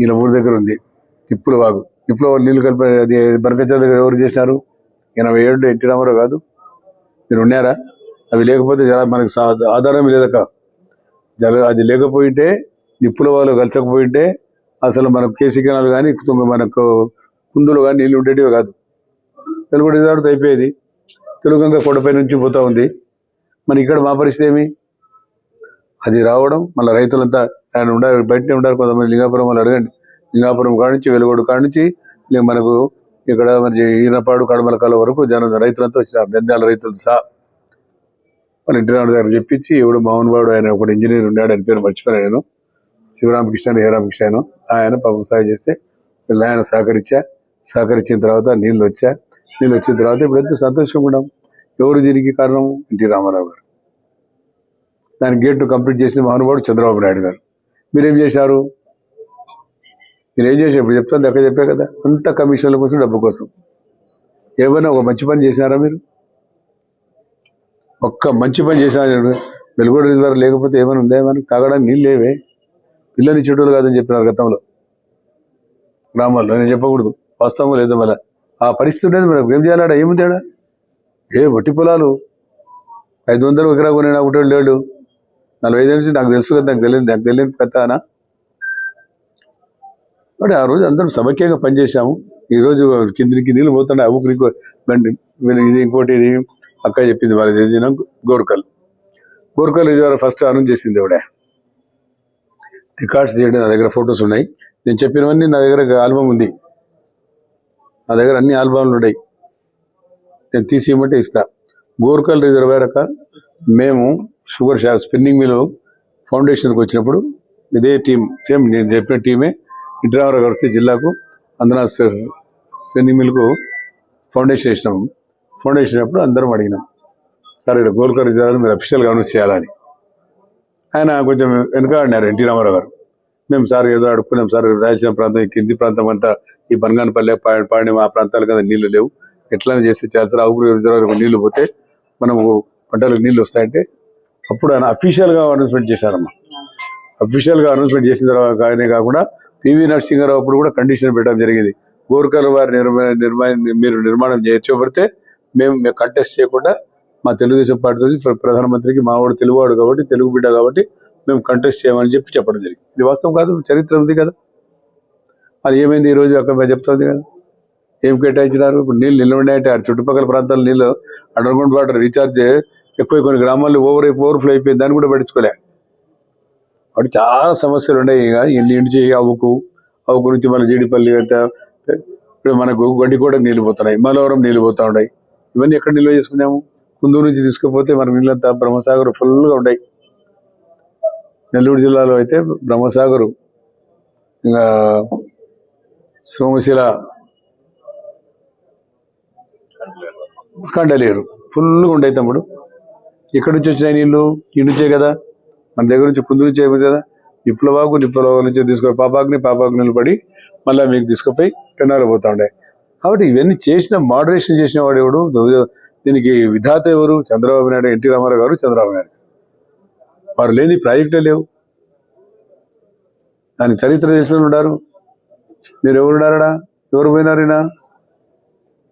వీళ్ళ ఊరి దగ్గర ఉంది. తిప్పుల వాగు. తిప్పుల నీళ్ళు కలిపి అది బనకచల దగ్గర ఎవరు చేసినారు? ఎనభై ఏళ్ళు ఎన్టీ రామారావు కాదు. మీరు ఉన్నారా? అవి లేకపోతే జర మనకు ఆధారం లేదక జర అది లేకపోయింటే నిప్పుల వాళ్ళు కలిసకపోయింటే అసలు మనకు కేసీ కెనాలు కానీ మనకు కుందులు కానీ నీళ్ళు ఉండేటివి కాదు. తెలుగు రిజార్ట్ అయిపోయేది. తెలుగంగ కొండపై నుంచి పోతూ ఉంది. మరి ఇక్కడ మా పరిస్థితి ఏమి? అది రావడం మళ్ళీ రైతులంతా ఆయన ఉండాలి బయటనే ఉండాలి కొంతమంది లింగాపురం వాళ్ళు అడగండి. లింగాపురం కాడ నుంచి వెలుగోడు కాడ నుంచి మనకు ఇక్కడ మరి ఈనపాడు కడమలకాల వరకు జన రైతులంతా వచ్చినారు. నంద్యాల రైతులు సహా మన ఇంటి నాన్న దగ్గర చెప్పించి ఎవడు మోహన్బాబు ఆయన ఒక ఇంజనీర్ ఉన్నాడు ఆయన పేరు మర్చిపోయాను నేను. శివరామకృష్ణ హేరామకృష్ణ ఆయన పాపం సాయం చేస్తే వీళ్ళు ఆయన సహకరించా. సహకరించిన తర్వాత నీళ్ళు వచ్చా. నీళ్ళు వచ్చిన తర్వాత ఇప్పుడు ఎంతో సంతోషంగా ఉన్నాం. ఎవరు దీనికి కారణం? ఎన్టీ రామారావు గారు. దాని గేట్ కంప్లీట్ చేసిన మహానుభావుడు చంద్రబాబు నాయుడు గారు. మీరేం చేశారు? మీరేం చేశారు ఇప్పుడు చెప్తాను దగ్గర చెప్పే కదా. అంత కమిషన్ల కోసం డబ్బు కోసం. ఏమైనా ఒక మంచి పని చేసినారా మీరు? ఒక్క మంచి పని చేసినారు వెలుగుడు ద్వారా లేకపోతే ఏమైనా ఉందా? ఏమైనా తాగడానికి నీళ్ళు లేవే? పిల్లని చెట్టులు కాదని చెప్పినారు గతంలో. గ్రామాల్లో నేను చెప్పకూడదు. వాస్తవం లేదు మళ్ళీ. ఆ పరిస్థితి ఉండేది మనకు ఏం చేయాలా ఏముంది ఏ వట్టి పొలాలు? ఐదు వందలు ఎకరా కొని ఒకటి లేడు. నలభై ఐదు నుంచి నాకు తెలుసు కదా నాకు తెలియదు నాకు తెలియదు పెద్దానా మరి ఆ రోజు అందరం సమైక్యంగా పనిచేసాము ఈరోజు కిందికి నీళ్ళు పోతున్నాయి. అవ్వకు బండి ఇది ఇంకోటి ఇది అక్క చెప్పింది వాళ్ళ తెలిసిన గోర్కల్. గోర్కల్ ఇది ఫస్ట్ అనౌన్స్ చేసింది ఆవిడ. రికార్డ్స్ చేయడం నా దగ్గర ఫొటోస్ ఉన్నాయి. నేను చెప్పినవన్నీ నా దగ్గర ఆల్బమ్ ఉంది. నా దగ్గర అన్ని ఆల్బమ్లు ఉన్నాయి. నేను తీసి ఇవ్వమంటే ఇస్తా. గోర్కల్ రిజర్వేర్ మేము షుగర్ షాప్ స్పిన్నింగ్ మిల్ ఫౌండేషన్కి వచ్చినప్పుడు ఇదే టీం సేమ్ నేను చెప్పిన టీమే ఇంటరావర్ కలిసి జిల్లాకు అందనా స్పిన్నింగ్ మిల్కు ఫౌండేషన్ వేసినాం ఫౌండేషన్ అప్పుడు అందరం అడిగినాం సార్ ఇక్కడ గోల్కర్ రిజర్వ్ మీరు అఫీషియల్గా అనౌన్స్ చేయాలని ఆయన కొంచెం వెనుక ఆడినారు ఎన్టీ రామారావు గారు. మేము సార్ ఏదో అడుక్కున్నాం సార్ రాయలసీమ ప్రాంతం ఈ కింది ప్రాంతం అంతా ఈ బనగానపల్లె పా- పాడిన ఆ ప్రాంతాల కదా నీళ్ళు లేవు. ఎట్లా చేస్తే చాలా సార్ అవుగురు రిజర్వాయర్ నీళ్ళు పోతే మనము పంటలకు నీళ్ళు వస్తాయంటే అప్పుడు ఆయన అఫీషియల్గా అనౌన్స్మెంట్ చేశారమ్మా. అఫీషియల్గా అనౌన్స్మెంట్ చేసిన తర్వాత కానే కాకుండా పివి నరసింహారావు అప్పుడు కూడా కండిషన్ పెట్టడం జరిగింది. గోర్కల్ వారి నిర్మా నిర్మాణం మీరు నిర్మాణం చేయబడితే మేము మేము కంటెస్ట్ చేయకుండా మా తెలుగుదేశం పార్టీ ప్ర- ప్రధానమంత్రికి మావాడు తెలుగువాడు కాబట్టి తెలుగు బిడ్డ కాబట్టి మేము కంటెస్ట్ చేయమని చెప్పి చెప్పడం జరిగింది. ఇది వాస్తవం కాదు చరిత్ర ఉంది కదా. అది ఏమైంది ఈ రోజు? అక్కడ చెప్తుంది కదా. ఏం కేటాయించినారు? ఇప్పుడు నీళ్ళు నిల్వ ఉన్నాయంటే ఆ చుట్టుపక్కల ప్రాంతాల నీళ్ళు అండర్గ్రౌండ్ వాటర్ రీఛార్జ్ ఎక్కువ కొన్ని గ్రామాల్లో ఓవర్ ఓవర్ఫ్లో అయిపోయింది. దాన్ని కూడా పట్టించుకోలే. వాటి చాలా సమస్యలు ఉన్నాయి. ఇక ఎన్ని నుంచి అవ్వకు అవ్వకు నుంచి మన జీడిపల్లి అంతా ఇప్పుడు మనకు గడ్డి కూడా నీళ్ళు పోతున్నాయి మలవరం నీళ్ళు పోతా ఉన్నాయి. ఇవన్నీ ఎక్కడ నిల్వ చేసుకున్నాము? కుందూరు నుంచి తీసుకుపోతే మన నీళ్ళంతా బ్రహ్మసాగర్ ఫుల్గా ఉన్నాయి. నెల్లూరు జిల్లాలో అయితే బ్రహ్మసాగరు ఇంకా సోమశిల కండలేరు. ఫుల్గా ఉండే తమ్ముడు. ఎక్కడి నుంచి వచ్చినాయి నీళ్ళు ఈ నుంచే కదా? మన దగ్గర నుంచి కుందు నుంచి ఏమి కదా? విప్లవాకు విప్లవాకు నుంచి తీసుకుపోయి పాపాకుని పాపాకు నిలబడి మళ్ళీ మీకు తీసుకుపోయి పెన్నాలు పోతా ఉండే. కాబట్టి ఇవన్నీ చేసిన మోడరేషన్ చేసిన వాడు ఎవడు? దీనికి విధాత ఎవరు? చంద్రబాబు నాయుడు ఎన్టీ రామారావు గారు చంద్రబాబు నాయుడు వారు లేని ప్రాజెక్టులే లేవు. దాని చరిత్ర తెలిసిన ఉన్నారు మీరు ఎవరున్నారా ఎవరు పోయినారైనా